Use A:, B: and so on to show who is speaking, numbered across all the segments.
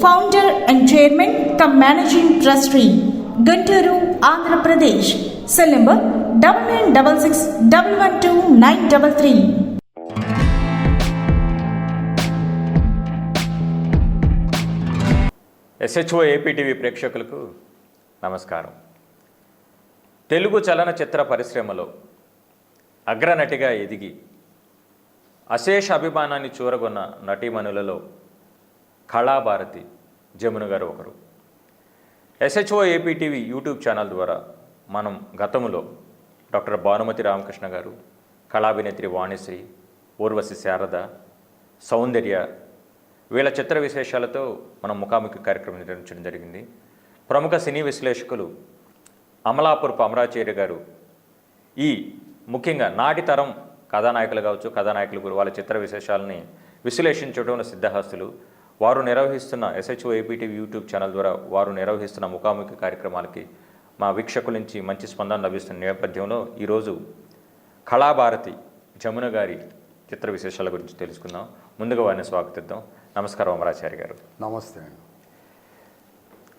A: Founder and chairman cum managing trustee Guntur Andhra Pradesh cell number double nine double six double one two nine double three
B: SHO APTV ప్రేక్షకులకు నమస్కారం. తెలుగు చలనచిత్ర పరిశ్రమలో అగ్రనటిగా ఎదిగి అశేష అభిమానాన్ని చూరగొన్న నటీమణులలో కళాభారతి జమున గారు ఒకరు. ఎస్హెచ్ఓ ఏపీటీవీ యూట్యూబ్ ఛానల్ ద్వారా మనం గతంలో డాక్టర్ భానుమతి రామకృష్ణ గారు కళాభినేత్రి వాణిశ్రీ ఊర్వశి శారద సౌందర్య వీళ్ళ చిత్ర విశేషాలతో మనం ముఖాముఖి కార్యక్రమం నిర్వహించడం జరిగింది. ప్రముఖ సినీ విశ్లేషకులు అమలాపురపు అమరాచార్య గారు ఈ ముఖ్యంగా నాటి తరం కథానాయకులు కావచ్చు కథానాయకులు వాళ్ళ చిత్ర విశేషాలని విశ్లేషించడంలో సిద్ధహస్తులు. వారు నిర్వహిస్తున్న ఎస్హెచ్ఓ ఏపీటీవీ యూట్యూబ్ ఛానల్ ద్వారా వారు నిర్వహిస్తున్న ముఖాముఖి కార్యక్రమాలకి మా వీక్షకుల నుంచి మంచి స్పందన లభిస్తున్న నేపథ్యంలో ఈరోజు కళాభారతి జమున గారి చిత్ర విశేషాల గురించి తెలుసుకుందాం. ముందుగా వారిని స్వాగతిద్దాం. నమస్కారం అమరాచార్య గారు.
C: నమస్తే అండి.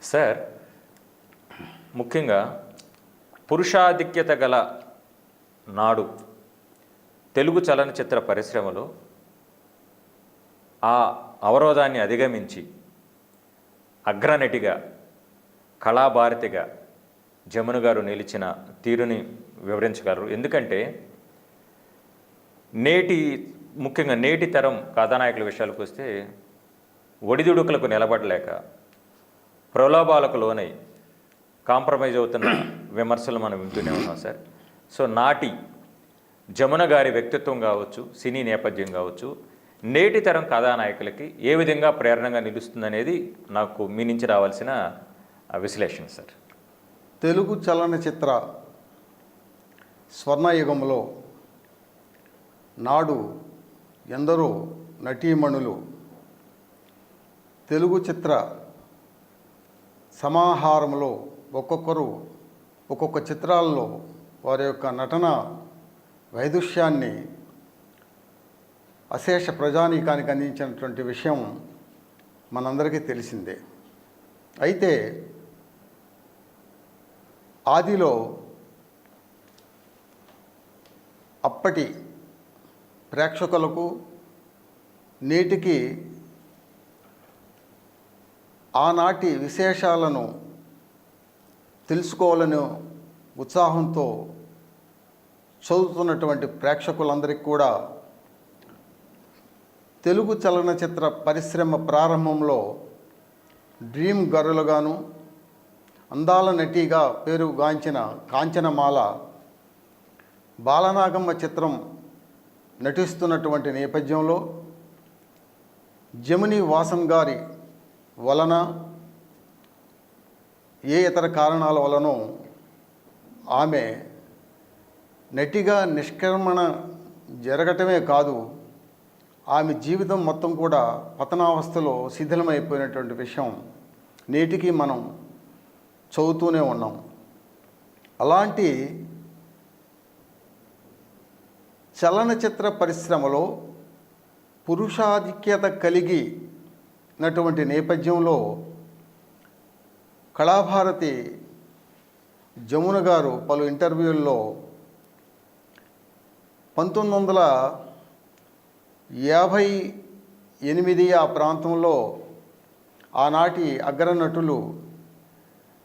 B: సార్ ముఖ్యంగా పురుషాధిక్యత గల నాడు తెలుగు చలనచిత్ర పరిశ్రమలో ఆ అవరోధాన్ని అధిగమించి అగ్రనటిగా కళాభారతిగా జమున గారు నిలిచిన తీరుని వివరించగలరు. ఎందుకంటే నేటి ముఖ్యంగా నేటి తరం కథానాయకుల విషయాలకు వస్తే ఒడిదుడుకులకు నిలబడలేక ప్రలోభాలకు లోనై కాంప్రమైజ్ అవుతున్న విమర్శలు మనం వింటూనే ఉన్నాం సార్. సో నాటి జమున గారి వ్యక్తిత్వం కావచ్చు సినీ నేపథ్యం కావచ్చు నేటి తరం కథానాయకులకి ఏ విధంగా ప్రేరణగా నిలుస్తుందనేది నాకు మీ నుంచి రావాల్సిన విశ్లేషణ సార్.
C: తెలుగు చలనచిత్ర స్వర్ణయుగంలో నాడు ఎందరో నటీమణులు తెలుగు చిత్ర సమాహారంలో ఒక్కొక్కరు ఒక్కొక్క చిత్రాల్లో వారి యొక్క నటన వైదుష్యాన్ని అశేష ప్రజానీకానికి అందించినటువంటి విషయం మనందరికీ తెలిసిందే. అయితే ఆదిలో అప్పటి ప్రేక్షకులకు నేటికి ఆనాటి విశేషాలను తెలుసుకోవాలని ఉత్సాహంతో చదువుతున్నటువంటి ప్రేక్షకులందరికీ కూడా తెలుగు చలనచిత్ర పరిశ్రమ ప్రారంభంలో డ్రీమ్ గర్లుగాను అందాల నటిగా పేరుగాంచిన కాంచనమాల బాలనాగమ్మ చిత్రం నటిస్తున్నటువంటి నేపథ్యంలో జమిని వాసన్ గారి వలన ఏ ఇతర కారణాల వలనో ఆమె నటిగా నిష్క్రమణ జరగటమే కాదు ఆమె జీవితం మొత్తం కూడా పతనావస్థలో శిథిలమైపోయినటువంటి విషయం నేటికి మనం చదువుతూనే ఉన్నాం. అలాంటి చలనచిత్ర పరిశ్రమలో పురుషాధిక్యత కలిగినటువంటి నేపథ్యంలో కళాభారతి జమున గారు పలు ఇంటర్వ్యూల్లో పంతొమ్మిది వందల యాభై ఎనిమిది ఆ ప్రాంతంలో ఆనాటి అగ్రనటులు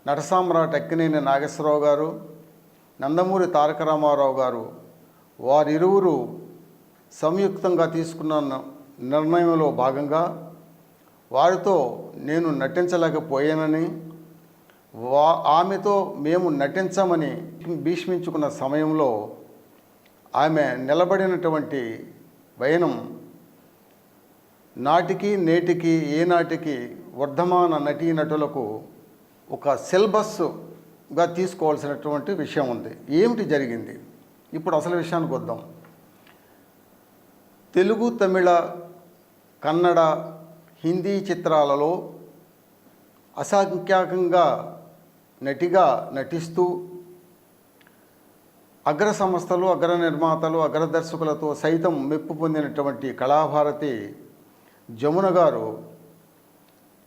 C: నటసామ్రాట్ అక్కినేని నాగేశ్వరరావు గారు నందమూరి తారక రామారావు గారు వారిరువురు సంయుక్తంగా తీసుకున్న నిర్ణయంలో భాగంగా వారితో నేను నటించలేకపోయానని వా ఆమెతో మేము నటించమని భీష్మించుకున్న సమయంలో ఆమె నిలబడినటువంటి వైనం నాటికి నేటికి ఏనాటికి వర్ధమాన నటీనటులకు ఒక సిలబస్గా తీసుకోవాల్సినటువంటి విషయం ఉంది. ఏమిటి జరిగింది? ఇప్పుడు అసలు విషయానికి వద్దాం. తెలుగు తమిళ కన్నడ హిందీ చిత్రాలలో అసంఖ్యాకంగా నటిగా నటిస్తూ అగ్ర సంస్థలు అగ్ర నిర్మాతలు అగ్ర దర్శకులతో సైతం మెప్పు పొందినటువంటి కళాభారతి జమున గారు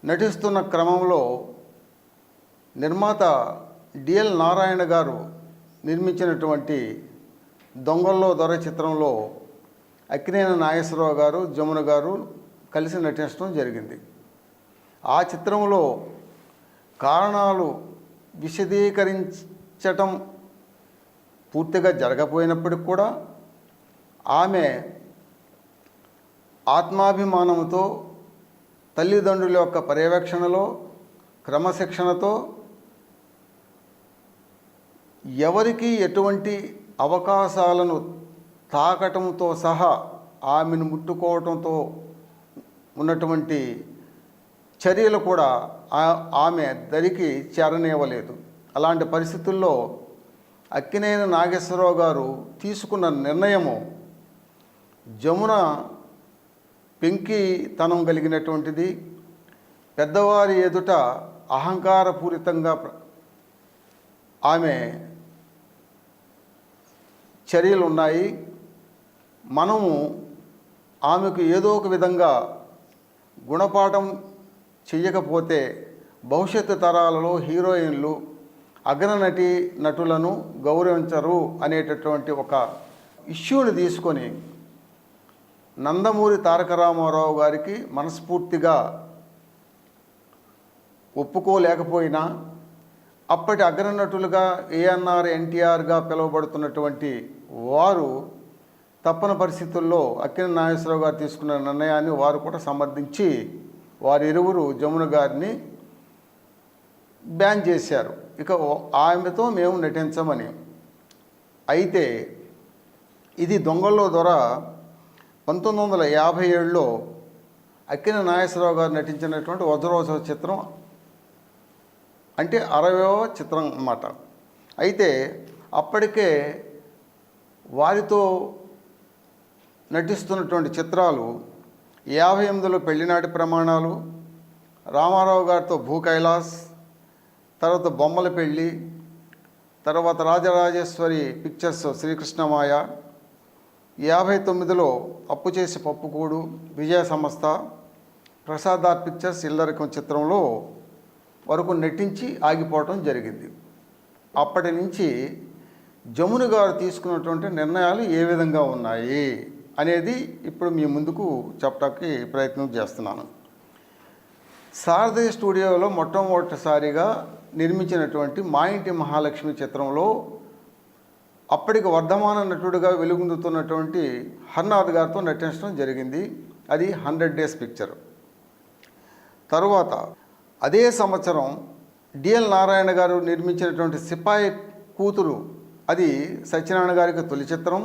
C: నటిస్తున్న క్రమంలో నిర్మాత డిఎల్ నారాయణ గారు నిర్మించినటువంటి దొంగల్లో దొర చిత్రంలో అక్కినేని నాగేశ్వరరావు గారు జమున గారు కలిసి నటించడం జరిగింది. ఆ చిత్రంలో కారణాలు విశదీకరించటం పూర్తిగా జరగపోయినప్పటికి కూడా ఆమె ఆత్మాభిమానంతో తల్లిదండ్రుల యొక్క పర్యవేక్షణలో క్రమశిక్షణతో ఎవరికి ఎటువంటి అవకాశాలను తాకటంతో సహా ఆమెను ముట్టుకోవటంతో ఉన్నటువంటి చర్యలు కూడా ఆమె దరికి చేరనివ్వలేదు. అలాంటి పరిస్థితుల్లో అక్కినేని నాగేశ్వరరావు గారు తీసుకున్న నిర్ణయము జమున పెంకితనం కలిగినటువంటిది. పెద్దవారి ఎదుట అహంకారపూరితంగా ఆమె చర్యలు ఉన్నాయి మనము ఆమెకు ఏదో ఒక విధంగా గుణపాఠం చెయ్యకపోతే భవిష్యత్తు తరాలలో హీరోయిన్లు అగ్రనటి నటులను గౌరవించరు అనేటటువంటి ఒక ఇష్యూని తీసుకొని నందమూరి తారక రామారావు గారికి మనస్ఫూర్తిగా ఒప్పుకోలేకపోయినా అప్పటి అగ్రనటులుగా ఏఎన్ఆర్ ఎన్టీఆర్గా పిలువబడుతున్నటువంటి వారు తప్పని పరిస్థితుల్లో అక్కిన నాగేశ్వరరావు గారు తీసుకున్న నిర్ణయాన్ని వారు కూడా సమర్థించి వారిరువురు జమున గారిని బ్యాన్ చేశారు. ఇక ఓ- ఆమెతో మేము నటించమని. అయితే ఇది దొంగల్లో దొర పంతొమ్మిది వందల యాభై ఏడులో అక్కిన నాగేశ్వరరావు గారు నటించినటువంటి వజ్రోత్సవ చిత్రం అంటే అరవయవ చిత్రం అన్నమాట. అయితే అప్పటికే వారితో నటిస్తున్నటువంటి చిత్రాలు యాభై ఎనిమిదిలో పెళ్ళినాటి ప్రమాణాలు రామారావు గారితో భూ కైలాస్ తర్వాత బొమ్మల పెళ్ళి తర్వాత రాజరాజేశ్వరి పిక్చర్స్ శ్రీకృష్ణమాయ. యాభై తొమ్మిదిలో అప్పు చేసి పప్పుకూడు విజయ సంస్థ ప్రసాదార్ పిక్చర్స్ ఇల్లరికం చిత్రంలో వరకు నటించి ఆగిపోవటం జరిగింది. అప్పటి నుంచి జమున గారు తీసుకున్నటువంటి నిర్ణయాలు ఏ విధంగా ఉన్నాయి అనేది ఇప్పుడు మీ ముందుకు చెప్పడానికి ప్రయత్నం చేస్తున్నాను. శారదీయ స్టూడియోలో మొట్టమొదటిసారిగా నిర్మించినటువంటి మా ఇంటి మహాలక్ష్మి చిత్రంలో అప్పటికి వర్ధమాన నటుడిగా వెలుగొందుతున్నటువంటి హర్నాథ్ గారితో నటించడం జరిగింది. అది హండ్రెడ్ డేస్ పిక్చర్. తరువాత అదే సంవత్సరం డిఎల్ నారాయణ గారు నిర్మించినటువంటి సిపాయి కూతురు అది సత్యనారాయణ గారికి తొలి చిత్రం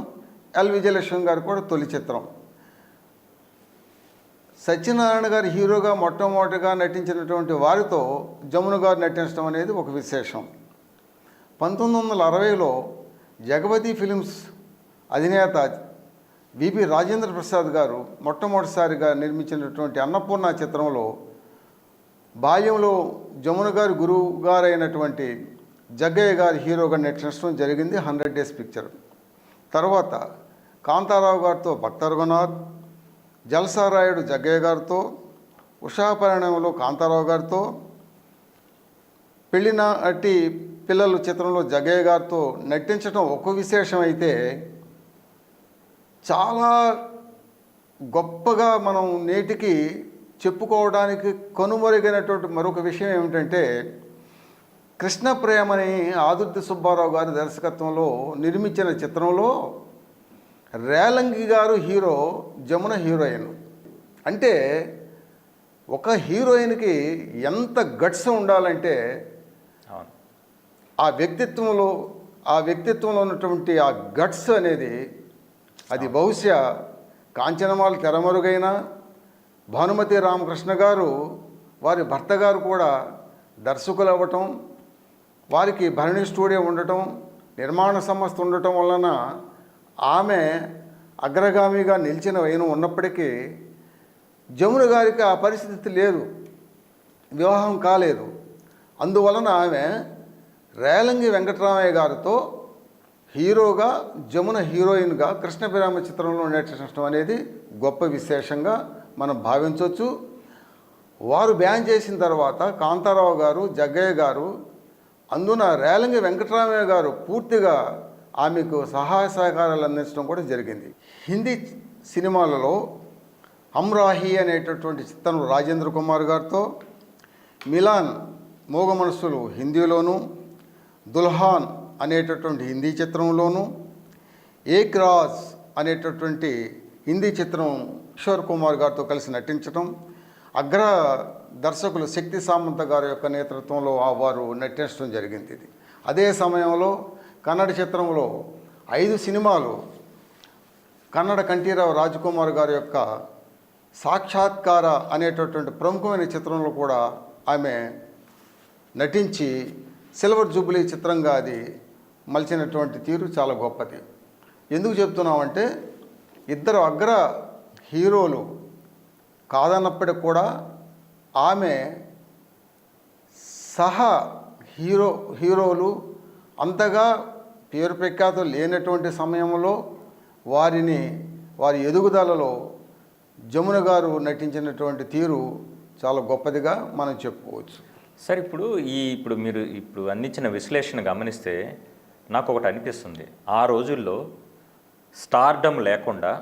C: ఎల్ విజయలక్ష్మి గారు కూడా తొలి చిత్రం. సత్యనారాయణ గారు హీరోగా మొట్టమొదటిగా నటించినటువంటి వారితో జమున గారు నటించడం అనేది ఒక విశేషం. పంతొమ్మిది వందల అరవైలో జగపతి ఫిలిమ్స్ అధినేత విపి రాజేంద్ర ప్రసాద్ గారు మొట్టమొదటిసారిగా నిర్మించినటువంటి అన్నపూర్ణ చిత్రంలో బాల్యంలో జమున గారి గురువు గారైనటువంటి జగ్గయ్య గారు హీరోగా నటించడం జరిగింది హండ్రెడ్ డేస్ పిక్చర్. తర్వాత కాంతారావు గారితో భక్త రఘునాథ్ జలసారాయుడు జగ్గయ్య గారితో ఉషాపరిణయంలో కాంతారావు గారితో పెళ్ళిన అట్టి పిల్లలు చిత్రంలో జగ్గయ్య గారితో నటించడం ఒక విశేషం అయితే చాలా గొప్పగా మనం నేటికి చెప్పుకోవడానికి కనుమరుగైనటువంటి మరొక విషయం ఏమిటంటే కృష్ణ ప్రేమని ఆదుర్తి సుబ్బారావు గారి దర్శకత్వంలో నిర్మించిన చిత్రంలో రేలంగి గారు హీరో జమున హీరోయిన్. అంటే ఒక హీరోయిన్కి ఎంత గట్స్ ఉండాలంటే ఆ వ్యక్తిత్వంలో ఆ వ్యక్తిత్వంలో ఉన్నటువంటి ఆ గట్స్ అనేది అది బహుశా కాంచనమాల తెరమరుగైన భానుమతి రామకృష్ణ గారు వారి భర్త గారు కూడా దర్శకులు అవ్వటం వారికి భరణి స్టూడియో ఉండటం నిర్మాణ సంస్థ ఉండటం వలన ఆమె అగ్రగామిగా నిలిచిన వైన ఉన్నప్పటికీ జమున గారికి ఆ పరిస్థితి లేదు వివాహం కాలేదు. అందువలన ఆమె రేలంగి వెంకటరామయ్య గారితో హీరోగా జమున హీరోయిన్గా కృష్ణపిరామ చిత్రంలో నటించడం అనేది గొప్ప విశేషంగా మనం భావించవచ్చు వారు బ్యాన్ చేసిన తర్వాత కాంతారావు గారు జగ్గయ్య గారు అందున రేలంగి వెంకటరామయ్య గారు పూర్తిగా ఆమెకు సహాయ సహకారాలు అందించడం కూడా జరిగింది. హిందీ సినిమాలలో అమ్రాహి అనేటటువంటి చిత్రం రాజేంద్ర కుమార్ గారితో మిలాన్ మోగ మనసులు హిందీలోను దుల్హాన్ అనేటటువంటి హిందీ చిత్రంలోను ఏక్ రాజ్ అనేటటువంటి హిందీ చిత్రం కిషోర్ కుమార్ గారితో కలిసి నటించడం అగ్ర దర్శకులు శక్తి సామంత గారి యొక్క నేతృత్వంలో ఆ వారు నటించడం జరిగింది. ఇది అదే సమయంలో కన్నడ చిత్రంలో ఐదు సినిమాలు కన్నడ కంఠీరావు రాజకుమార్ గారి యొక్క సాక్షాత్కార అనేటటువంటి ప్రముఖమైన చిత్రంలో కూడా ఆమె నటించి సిల్వర్ జూబ్లీ చిత్రంగా అది మలిచినటువంటి తీరు చాలా గొప్పది. ఎందుకు చెప్తున్నామంటే ఇద్దరు అగ్ర హీరోలు కాదన్నప్పటికి కూడా ఆమె సహా హీరో హీరోలు అంతగా పేరు ప్రఖ్యాత లేనటువంటి సమయంలో వారిని వారి ఎదుగుదలలో జమున గారు నటించినటువంటి తీరు చాలా గొప్పదిగా మనం చెప్పుకోవచ్చు.
B: సార్ ఇప్పుడు ఈ ఇప్పుడు మీరు ఇప్పుడు అందించిన విశ్లేషణ గమనిస్తే నాకు ఒకటి అనిపిస్తుంది. ఆ రోజుల్లో స్టార్డమ్ లేకుండా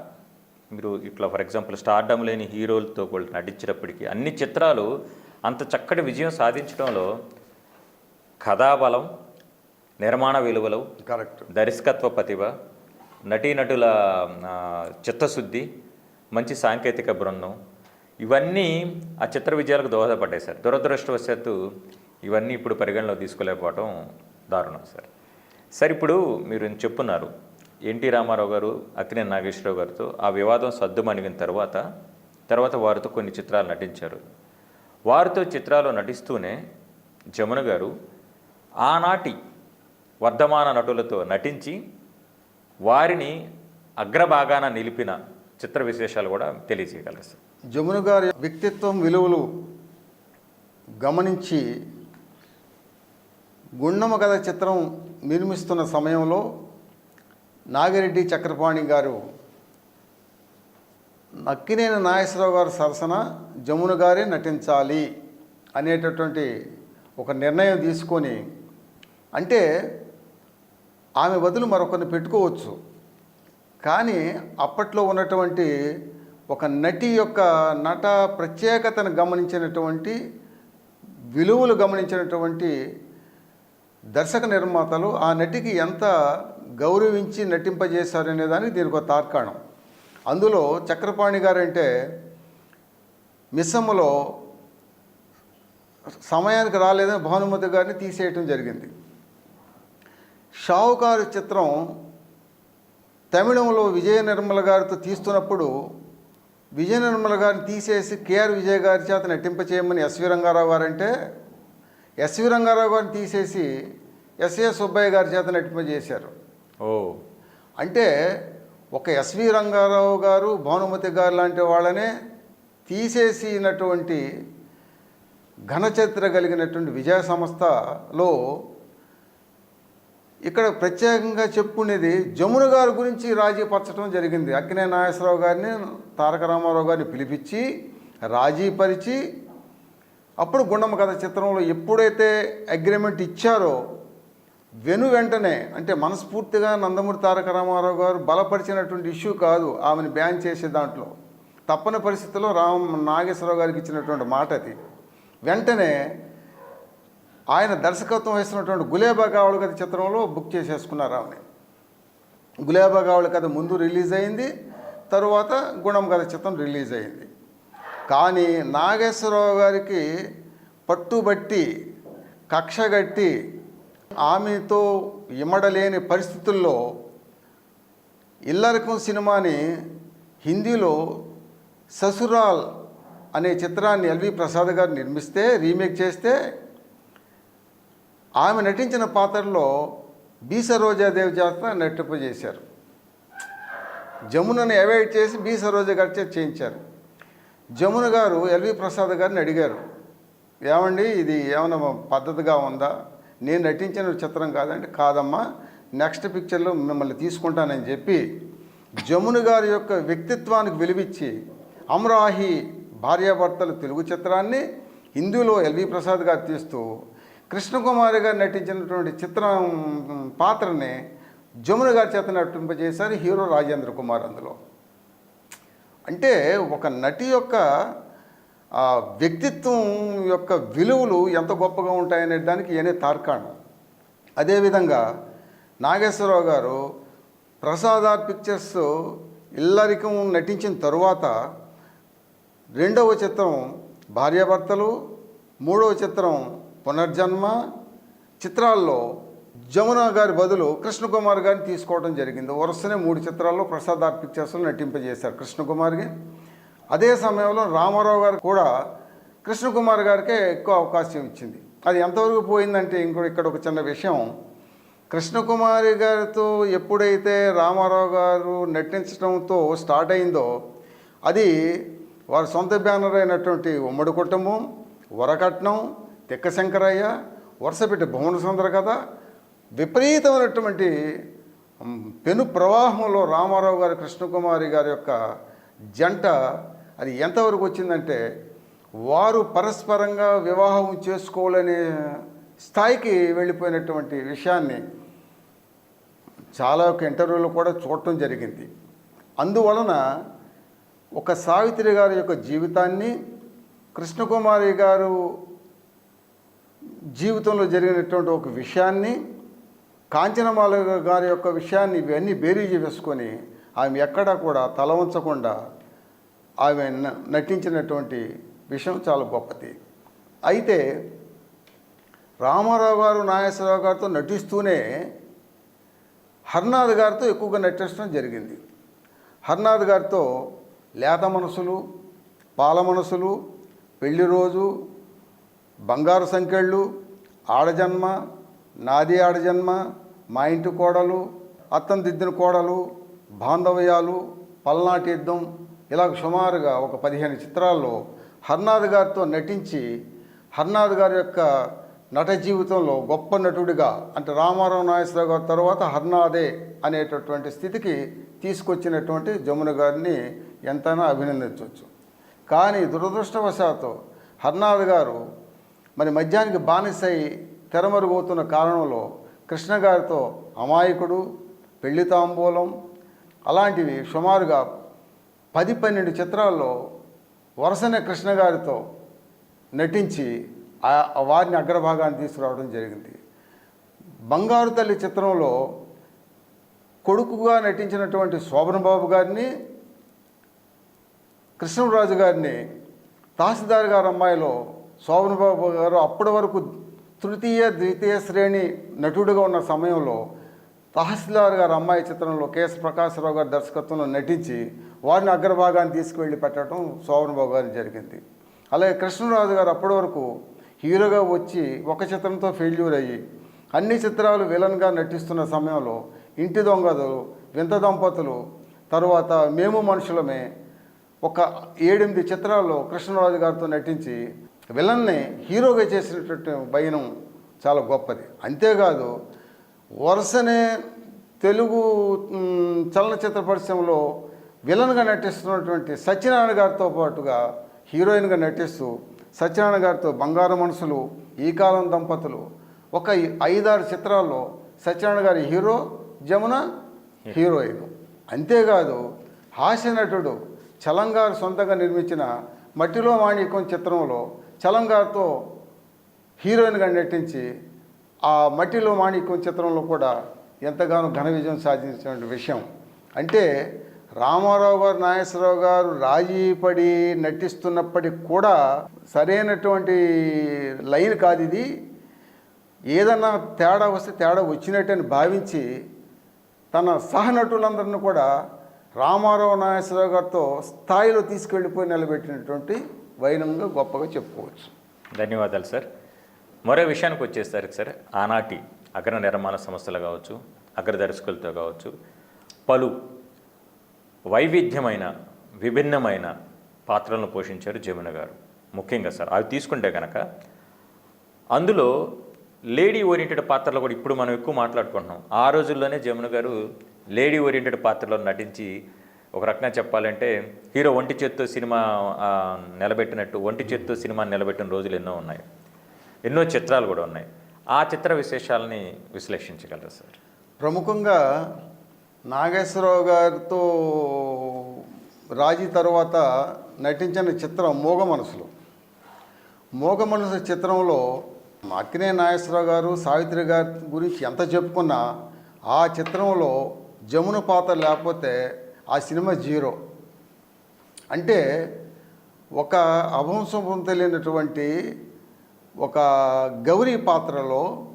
B: మీరు ఇట్లా ఫర్ ఎగ్జాంపుల్ స్టార్డమ్ లేని హీరోలతో కూడా నటించినప్పటికీ అన్ని చిత్రాలు అంత చక్కటి విజయం సాధించడంలో కథాబలం నిర్మాణ విలువలు
C: కరెక్ట్.
B: దర్శకత్వ ప్రతిభ నటీనటుల చిత్తశుద్ధి మంచి సాంకేతిక బృందం ఇవన్నీ ఆ చిత్ర విజయాలకు దోహదపడ్డాయి సార్. దురదృష్టవశాత్తు ఇవన్నీ ఇప్పుడు పరిగణలో తీసుకోలేకపోవడం దారుణం సార్. సార్ ఇప్పుడు మీరు చెప్పున్నారు ఎన్టీ రామారావు గారు అక్కినేని నాగేశ్వరరావు గారితో ఆ వివాదం సద్దుమణిగిన తర్వాత తర్వాత వారితో కొన్ని చిత్రాలు నటించారు. వారితో చిత్రాలు నటిస్తూనే జమున గారు ఆనాటి వర్ధమాన నటులతో నటించి వారిని అగ్రభాగాన నిలిపిన చిత్ర విశేషాలు కూడా తెలియజేయగలరు సార్.
C: జమున గారి వ్యక్తిత్వం విలువలు గమనించి గుండమ్మ కథ చిత్రం నిర్మిస్తున్న సమయంలో నాగిరెడ్డి చక్రపాణి గారు నక్కినేని నాగేశ్వరరావు గారు సరసన జమున గారే నటించాలి అనేటటువంటి ఒక నిర్ణయం తీసుకొని అంటే ఆమె బదులు మరొకరిని పెట్టుకోవచ్చు. కానీ అప్పట్లో ఉన్నటువంటి ఒక నటి యొక్క నట ప్రత్యేకతను గమనించినటువంటి విలువలు గమనించినటువంటి దర్శక నిర్మాతలు ఆ నటికి ఎంత గౌరవించి నటింపజేశారనే దానికి దీనికి ఒక తార్కాణం. అందులో చక్రపాణి గారు అంటే మిస్సమ్మలో సమయానికి రాలేదని భానుమతి గారిని తీసేయటం జరిగింది. షావుకారు చిత్రం తమిళంలో విజయ నిర్మల గారితో తీస్తున్నప్పుడు విజయ నిర్మల గారిని తీసేసి కేఆర్ విజయ్ గారి చేత నటింపచేయమని ఎస్వి రంగారావు గారు అంటే ఎస్వి రంగారావు గారిని తీసేసి ఎస్ఏ సుబ్బయ్య గారి చేత నటింపజేశారు
B: ఓ.
C: అంటే ఒక ఎస్వి రంగారావు గారు భానుమతి గారు లాంటి వాళ్ళనే తీసేసినటువంటి ఘనచరిత్ర కలిగినటువంటి విజయ సంస్థలో ఇక్కడ ప్రత్యేకంగా చెప్పుకునేది జమున గారి గురించి రాజీ పరచడం జరిగింది. అక్కినే నాగేశ్వరరావు గారిని తారక రామారావు గారిని పిలిపించి రాజీ పరిచి అప్పుడు గుండమ్మ కథ చిత్రంలో ఎప్పుడైతే అగ్రిమెంట్ ఇచ్చారో వెను వెంటనే అంటే మనస్ఫూర్తిగా నందమూరి తారక రామారావు గారు బలపరిచినటువంటి ఇష్యూ కాదు ఆమెను బ్యాన్ చేసే దాంట్లో. తప్పని పరిస్థితుల్లో రామ నాగేశ్వరరావు గారికి ఇచ్చినటువంటి మాట అది వెంటనే ఆయన దర్శకత్వం వహిస్తున్నటువంటి గులేబా కథ చిత్రంలో బుక్ చేసేసుకున్నారు ఆమెని గులేబా కథ ముందు రిలీజ్ అయింది తరువాత గుణం కథ చిత్రం రిలీజ్ అయింది. కానీ నాగేశ్వరరావు గారికి పట్టుబట్టి కక్షగట్టి ఆమెతో ఇమడలేని పరిస్థితుల్లో ఇల్లరకం సినిమాని హిందీలో ససురాల్ అనే చిత్రాన్ని ఎల్వి ప్రసాద్ గారు నిర్మిస్తే రీమేక్ చేస్తే ఆమె నటించిన పాత్రలో బి సరోజాదేవి చేత నటింపజేశారు జమునని అవాయిడ్ చేసి బి సరోజ గారి చేత చేయించారు. జమున గారు ఎల్వి ప్రసాద్ గారిని అడిగారు. ఏమండి ఇది ఏమైనా పద్ధతిగా ఉందా? నేను నటించిన చిత్రం కాదంటే కాదమ్మా నెక్స్ట్ పిక్చర్లో మిమ్మల్ని తీసుకుంటానని చెప్పి జమున గారి యొక్క వ్యక్తిత్వానికి విలువిచ్చి అమరాహి భార్యాభర్తలు తెలుగు చిత్రాన్ని హిందీలో ఎల్వి ప్రసాద్ గారు తీస్తూ కృష్ణకుమారి గారు నటించినటువంటి చిత్రం పాత్రని జమున గారి చేత నటింపజేశారు హీరో రాజేంద్ర కుమార్ అందులో. అంటే ఒక నటి యొక్క వ్యక్తిత్వం యొక్క విలువలు ఎంత గొప్పగా ఉంటాయనే దానికి ఏనే తార్కాణం. అదేవిధంగా నాగేశ్వరరావు గారు ప్రసాదార్ పిక్చర్స్ ఇల్లరికం నటించిన తరువాత రెండవ చిత్రం భార్యాభర్తలు మూడవ చిత్రం పునర్జన్మ చిత్రాల్లో జమున గారి బదులు కృష్ణకుమార్ గారిని తీసుకోవడం జరిగింది. వరుసనే మూడు చిత్రాల్లో ప్రసాద్ ఆర్ట్ పిక్చర్స్లో నటింపజేశారు కృష్ణకుమార్కి. అదే సమయంలో రామారావు గారు కూడా కృష్ణకుమార్ గారికే ఎక్కువ అవకాశం ఇచ్చింది. అది ఎంతవరకు పోయిందంటే ఇంకో ఇక్కడ ఒక చిన్న విషయం. కృష్ణకుమారి గారితో ఎప్పుడైతే రామారావు గారు నటించడంతో స్టార్ట్ అయిందో అది వారి సొంత బ్యానర్ అయినటువంటి ఉమ్మడి కుటుంబం వరకట్నం తిక్కశంకరయ్య వరుసపెట్టి భువన సుందర కథ విపరీతమైనటువంటి పెను ప్రవాహంలో రామారావు గారి కృష్ణకుమారి గారి యొక్క జంట అది ఎంతవరకు వచ్చిందంటే వారు పరస్పరంగా వివాహం చేసుకోవాలనే స్థాయికి వెళ్ళిపోయినటువంటి విషయాన్ని చాలా ఒక ఇంటర్వ్యూలో కూడా చూడటం జరిగింది. అందువలన ఒక సావిత్రి గారి యొక్క జీవితాన్ని కృష్ణకుమారి గారు జీవితంలో జరిగినటువంటి ఒక విషయాన్ని కాంచనమాల గారి యొక్క విషయాన్ని ఇవన్నీ బేరీజు వేసుకొని ఆమె ఎక్కడా కూడా తల ఉంచకుండా ఆమె న- నటించినటువంటి విషయం చాలా గొప్పది. అయితే రామారావు గారు నాగేశ్వరరావు గారితో నటిస్తూనే హర్నాథ్ గారితో ఎక్కువగా నటించడం జరిగింది. హర్నాథ్ గారితో లేత మనసులు పాల మనసులు పెళ్ళి రోజు బంగారు సంకెళ్ళు ఆడజన్మ నాది ఆడజన్మ మా ఇంటి కోడలు అత్తం దిద్దిన కోడలు బాంధవ్యాలు పల్నాటి యుద్ధం ఇలా సుమారుగా ఒక పదిహేను చిత్రాల్లో హర్నాథ్ గారితో నటించి హర్నాథ్ గారి యొక్క నట జీవితంలో గొప్ప నటుడిగా అంటే రామారావు నాగేశ్వరరావు గారి తర్వాత హర్నాథే అనేటటువంటి స్థితికి తీసుకొచ్చినటువంటి జమున గారిని ఎంతైనా అభినందించవచ్చు. కానీ దురదృష్టవశాత్తు హర్నాథ్ గారు మరి మద్యానికి బానిసై తెరమరుగవుతున్న కారణంలో కృష్ణ గారితో అమాయకుడు పెళ్ళి తాంబూలం అలాంటివి సుమారుగా పది పన్నెండు చిత్రాల్లో వరుసనే కృష్ణ గారితో నటించి ఆ- వారిని అగ్రభాగాన్ని తీసుకురావడం జరిగింది. బంగారు తల్లి చిత్రంలో కొడుకుగా నటించినటువంటి శోభన్ బాబు గారిని కృష్ణరాజు గారిని తహసీల్దార్ గారు అమ్మాయిలో శోభన్ బాబు గారు అప్పటి వరకు తృతీయ ద్వితీయ శ్రేణి నటుడుగా ఉన్న సమయంలో తహసీల్దార్ గారు అమ్మాయి చిత్రంలో కేఎస్ ప్రకాశ్రావు గారి దర్శకత్వంలో నటించి వారిని అగ్రభాగాన్ని తీసుకువెళ్ళి పెట్టడం శోభన్ బాబు గారికి జరిగింది. అలాగే కృష్ణరాజు గారు అప్పటి వరకు హీరోగా వచ్చి ఒక చిత్రంతో ఫెయిల్యూర్ అయ్యి అన్ని చిత్రాలు విలన్గా నటిస్తున్న సమయంలో ఇంటి దొంగలు వింత దంపతులు తరువాత మేము మనుషులమే ఒక ఏడెనిమిది చిత్రాల్లో కృష్ణరాజు గారితో నటించి విలన్ని హీరోగా చేసినటువంటి భయనం చాలా గొప్పది. అంతేకాదు వరుసనే తెలుగు చలనచిత్ర పరిశ్రమలో విలన్గా నటిస్తున్నటువంటి సత్యనారాయణ గారితో పాటుగా హీరోయిన్గా నటిస్తూ సత్యనారాయణ గారితో బంగారు మనసులు ఈ కాలం దంపతులు ఒక ఐదారు చిత్రాల్లో సత్యనారాయణ గారి హీరో జమున హీరోయిన్. అంతేకాదు హాస్య నటుడు చలంగారు సొంతంగా నిర్మించిన మట్టిలో మాణిక్యం చిత్రంలో చలంగారితో హీరోయిన్గా నటించి ఆ మట్టిలో మాణిక్యం చిత్రంలో కూడా ఎంతగానో ఘన విజయం సాధించినటువంటి విషయం. అంటే రామారావు గారు నాగేశ్వరరావు గారు రాజీ పడి నటిస్తున్నప్పటికి కూడా సరైనటువంటి లైన్ కాదు ఇది. ఏదన్నా తేడా వస్తే తేడా వచ్చినట్టని భావించి తన సహనటులందరిని కూడా రామారావు నాగేశ్వరరావు గారితో స్థాయిలో తీసుకెళ్ళిపోయి నిలబెట్టినటువంటి వైనంగా గొప్పగా చెప్పుకోవచ్చు.
B: ధన్యవాదాలు సార్. మరో విషయానికి వచ్చేసరికి సార్ ఆనాటి అగ్ర నిర్మాణ సంస్థలు కావచ్చు అగ్ర దర్శకులతో కావచ్చు పలు వైవిధ్యమైన విభిన్నమైన పాత్రలను పోషించారు జమున గారు. ముఖ్యంగా సార్ అవి తీసుకుంటే కనుక అందులో లేడీ ఓరియంటెడ్ పాత్రలు కూడా ఇప్పుడు మనం ఎక్కువ మాట్లాడుకుంటున్నాం. ఆ రోజుల్లోనే జమున గారు లేడీ ఓరియంటెడ్ పాత్రలో నటించి ఒక రకంగా చెప్పాలంటే హీరో ఒంటి చేత్తో సినిమా నిలబెట్టినట్టు ఒంటి చేత్తో సినిమా నిలబెట్టిన రోజులు ఎన్నో ఉన్నాయి. ఎన్నో చిత్రాలు కూడా ఉన్నాయి. ఆ చిత్ర విశేషాలని విశ్లేషించగలరు సార్?
C: ప్రముఖంగా నాగేశ్వరరావు గారితో రాజీ తర్వాత నటించిన చిత్రం మోగ మనసులు. మోగ మనసు చిత్రంలో అక్కినే నాగేశ్వరరావు గారు సావిత్రి గారి గురించి ఎంత చెప్పుకున్నా ఆ చిత్రంలో జమున పాత్ర లేకపోతే ఆ సినిమా జీరో. అంటే ఒక అభంశం తెలియనటువంటి ఒక గౌరీ పాత్రలో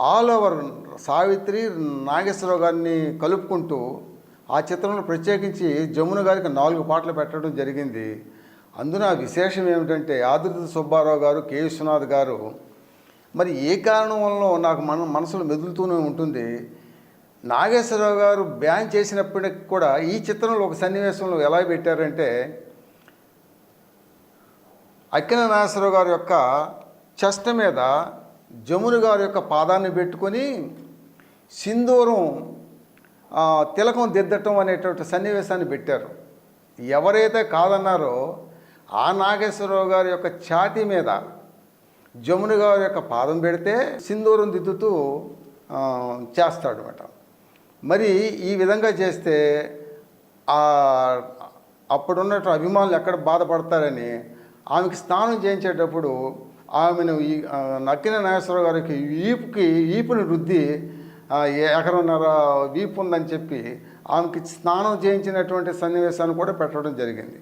C: ఆల్ ఓవర్ సావిత్రి నాగేశ్వరరావు గారిని కలుపుకుంటూ ఆ చిత్రంలో ప్రత్యేకించి జమున గారికి నాలుగు పాటలు పెట్టడం జరిగింది. అందున విశేషం ఏమిటంటే ఆదిత్య సుబ్బారావు గారు కె. విశ్వనాథ్ గారు మరి ఏ కారణం వల్ల నాకు మన మనసులో మెదులుతూనే ఉంటుంది. నాగేశ్వరరావు గారు బ్యాన్ చేసినప్పటికి కూడా ఈ చిత్రంలో ఒక సన్నివేశంలో ఎలా పెట్టారంటే అక్కిన నాగేశ్వరరావు గారి యొక్క చెస్ట్ మీద జమును గారి యొక్క పాదాన్ని పెట్టుకొని సింధూరం తిలకం దిద్దటం అనేటువంటి సన్నివేశాన్ని పెట్టారు. ఎవరైతే కాదన్నారో ఆ నాగేశ్వరరావు గారి యొక్క ఛాతీ మీద జమున గారి యొక్క పాదం పెడితే సింధూరం దిద్దుతూ చేస్తాడు అనమాట మరి ఈ విధంగా చేస్తే అప్పుడున్న అభిమానులు ఎక్కడ బాధపడతారని ఆమెకి స్నానం చేయించేటప్పుడు ఆమెను ఈ నక్కిన నాగేశ్వరరావు గారికి వీపుకి వీపుని రుద్ది ఎకరన్నర వీపు ఉందని చెప్పి ఆమెకి స్నానం చేయించినటువంటి సన్నివేశాన్ని కూడా పెట్టడం జరిగింది.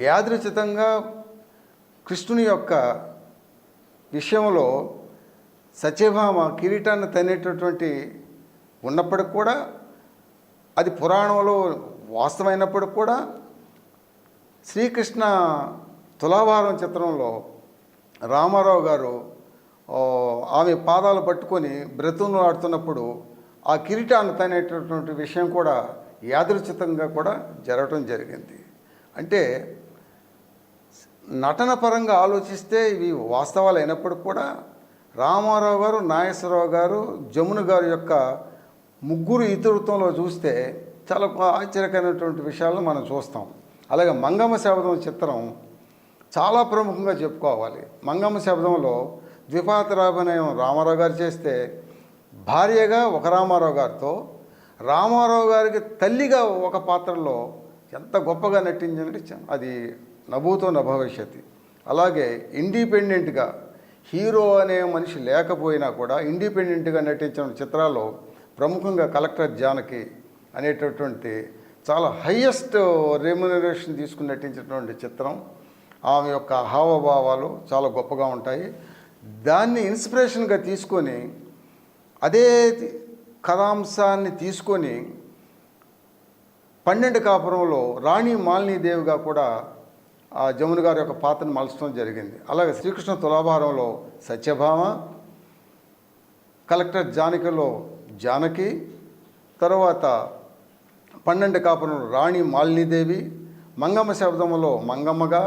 C: యాదృచితంగా కృష్ణుని యొక్క విషయంలో సత్యభామ కిరీటాన్ని తనేటటువంటి ఉన్నప్పటికి కూడా అది పురాణంలో వాస్తవమైనప్పటికి కూడా శ్రీకృష్ణ తులాభారం చిత్రంలో రామారావు గారు ఆమె పాదాలు పట్టుకొని బ్రతును ఆడుతున్నప్పుడు ఆ కిరీటాన్ని తనేటటువంటి విషయం కూడా యాదృచితంగా కూడా జరగటం జరిగింది. అంటే నటన పరంగా ఆలోచిస్తే ఇవి వాస్తవాలు అయినప్పటికి కూడా రామారావు గారు నాగేశ్వరరావు గారు జమున గారి యొక్క ముగ్గురు ఇతరుత్వంలో చూస్తే చాలా ఆశ్చర్యకరమైనటువంటి విషయాలను మనం చూస్తాం. అలాగే మంగమ్మ శబదం చిత్రం చాలా ప్రముఖంగా చెప్పుకోవాలి. మంగమ్మ శబ్దంలో ద్విపాత్రాభినయం రామారావు గారు చేస్తే భార్యగా ఒక రామారావు గారితో రామారావు గారికి తల్లిగా ఒక పాత్రలో ఎంత గొప్పగా నటించిందంటే అది నభూతో నభవిష్యతి అలాగే ఇండిపెండెంట్గా హీరో అనే మనిషి లేకపోయినా కూడా ఇండిపెండెంట్గా నటించిన చిత్రాల్లో ప్రముఖంగా కలెక్టర్ జానకి అనేటటువంటి చాలా హయ్యెస్ట్ రెమ్యునరేషన్ తీసుకుని నటించినటువంటి చిత్రం. ఆమె యొక్క హావభావాలు చాలా గొప్పగా ఉంటాయి. దాన్ని ఇన్స్పిరేషన్గా తీసుకొని అదే కథాంశాన్ని తీసుకొని పన్నెండు కాపురంలో రాణి మాలినీదేవిగా కూడా ఆ జమున గారి యొక్క పాత్రను మలచడం జరిగింది. అలాగే శ్రీకృష్ణ తులాభారంలో సత్యభామ కలెక్టర్ జానకిలో జానకి తర్వాత పన్నెండు కాపురంలో రాణి మాలినీదేవి మంగమ్మ శబ్దములో మంగమ్మగా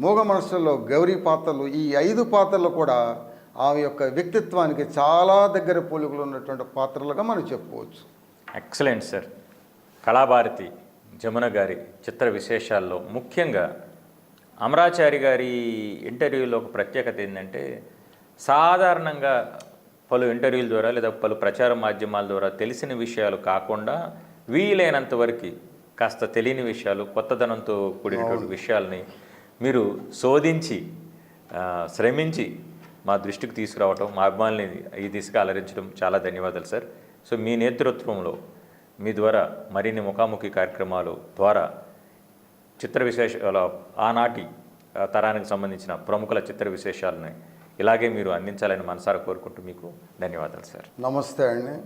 C: మూగ మనసులో గౌరీ పాత్రలు ఈ ఐదు పాత్రలు కూడా ఆమె యొక్క వ్యక్తిత్వానికి చాలా దగ్గర పోలికలు ఉన్నటువంటి పాత్రలుగా మనం చెప్పుకోవచ్చు.
B: ఎక్సలెంట్ సార్ కళాభారతి జమున గారి చిత్ర విశేషాల్లో ముఖ్యంగా అమరాచారి గారి ఇంటర్వ్యూలో ఒక ప్రత్యేకత ఏంటంటే సాధారణంగా పలు ఇంటర్వ్యూల ద్వారా లేదా పలు ప్రచార మాధ్యమాల ద్వారా తెలిసిన విషయాలు కాకుండా వీలైనంత వరకు కాస్త తెలియని విషయాలు కొత్తదనంతో కూడినటువంటి విషయాల్ని మీరు శోధించి శ్రమించి మా దృష్టికి తీసుకురావటం మా అభిమానుల్ని ఈ దిశగా అలరించడం చాలా ధన్యవాదాలు సార్. సో మీ నేతృత్వంలో మీ ద్వారా మరిన్ని ముఖాముఖి కార్యక్రమాలు ద్వారా చిత్ర విశేషాల ఆనాటి తరానికి సంబంధించిన ప్రముఖుల చిత్ర విశేషాలను ఇలాగే మీరు అందించాలని మనసారా కోరుకుంటూ మీకు ధన్యవాదాలు సార్.
C: నమస్తే అండి.